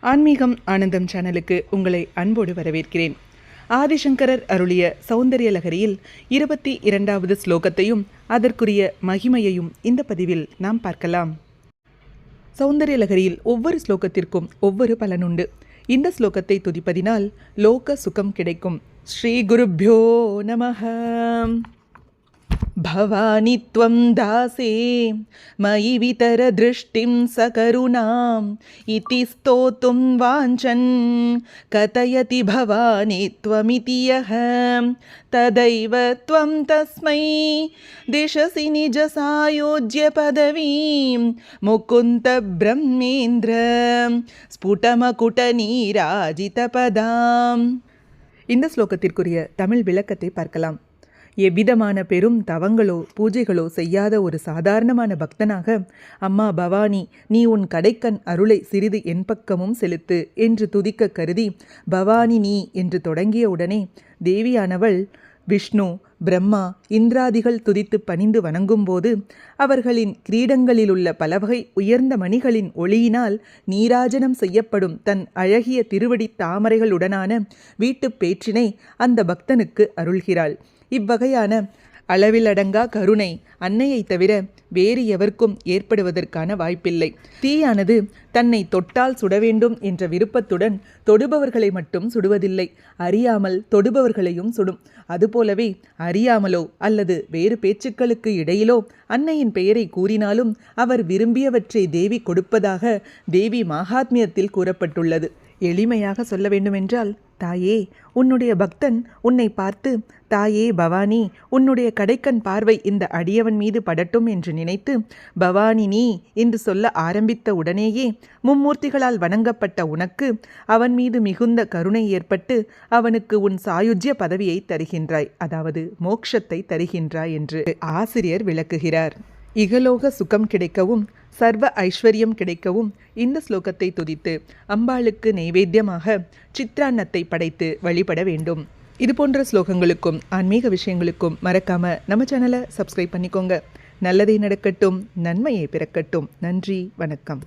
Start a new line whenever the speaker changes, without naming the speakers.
ஆன்மீகம் ஆனந்தம் சேனலுக்கு உங்களை அன்போடு வரவேற்கிறேன். ஆதிசங்கரர் அருளிய சௌந்தரிய லகரியில் இருபத்தி இரண்டாவது ஸ்லோகத்தையும் அதற்குரிய மகிமையையும் இந்த பதிவில் நாம் பார்க்கலாம். சௌந்தரிய லகரியில் ஒவ்வொரு ஸ்லோகத்திற்கும் ஒவ்வொரு பலனுண்டு இந்த ஸ்லோகத்தை துதிப்பதினால் லோக சுகம் கிடைக்கும். ஸ்ரீ குருப்யோ நமஹ. भवानि त्वं दासे मयि वितरदृष्टिं सकरुणाम् इति स्तोतुं वाञ्छन् कथयति भवानि त्वमिति यः तदैव त्वं तस्मै दिशसि निजसायोज्य पदवीं मुकुन्दब्रह्मेन्द्र ஸ்புடமகுடநீராஜிதபதாம் இந்த ஸ்லோகத்திற்குரிய தமிழ் விளக்கத்தை பார்க்கலாம் எவ்விதமான பெரும் தவங்களோ பூஜைகளோ செய்யாத ஒரு சாதாரணமான பக்தனாக அம்மா பவானி நீ உன் கடைக்கண் அருளை சிறிது என் பக்கமும் செலுத்து என்று துதிக்க கருதி பவானி நீ என்று தொடங்கிய உடனே தேவியானவள் விஷ்ணு பிரம்மா இந்திராதிகள் துதித்து பணிந்து வணங்கும்போது அவர்களின் கிரீடங்களிலுள்ள பலவகை உயர்ந்த மணிகளின் ஒளியினால் நீராஜனம் செய்யப்படும் தன் அழகிய திருவடி தாமரைகளுடனான வீட்டுப் பேற்றினை அந்த பக்தனுக்கு அருள்கிறாள். இவ்வகையான அளவிலடங்கா கருணை அன்னையை தவிர வேறு எவருக்கும் ஏற்படுவதற்கான வாய்ப்பில்லை. தீயானது தன்னை தொட்டால் சுட வேண்டும் என்ற விருப்பத்துடன் தொடுபவர்களை மட்டும் சுடுவதில்லை. அறியாமல் தொடுபவர்களையும் சுடும். அதுபோலவே அறியாமலோ அல்லது வேறு பேச்சுக்களுக்கு இடையிலோ அன்னையின் பெயரை கூறினாலும் அவர் விரும்பியவற்றை தேவி கொடுப்பதாக தேவி மகாத்மியத்தில் கூறப்பட்டுள்ளது. எளிமையாக சொல்ல வேண்டுமென்றால் தாயே உன்னுடைய பக்தன் உன்னை பார்த்து தாயே பவானி உன்னுடைய கடைக்கண் பார்வை இந்த அடியவன் மீது படட்டும் என்று நினைத்து பவானி நீ என்று சொல்ல ஆரம்பித்த உடனேயே மும்மூர்த்திகளால் வணங்கப்பட்ட உனக்கு அவன் மீது மிகுந்த கருணை ஏற்பட்டு அவனுக்கு உன் சாயுஜ்ய பதவியை தருகின்றாய் அதாவது மோக்ஷத்தை தருகின்றாய் என்று ஆசிரியர் விளக்குகிறார். இகலோக சுகம் கிடைக்கவும் சர்வ ஐஸ்வர்யம் கிடைக்கவும் இந்த ஸ்லோகத்தை துதித்து அம்பாளுக்கு நைவேத்தியமாக சித்ரான்னத்தை படைத்து வழிபட வேண்டும். இது போன்ற ஸ்லோகங்களுக்கும் ஆன்மீக விஷயங்களுக்கும் மறக்காம நம்ம சேனலை சப்ஸ்கிரைப் பண்ணிக்கோங்க. நல்லதே நடக்கட்டும் நன்மையை பிறக்கட்டும். நன்றி வணக்கம்.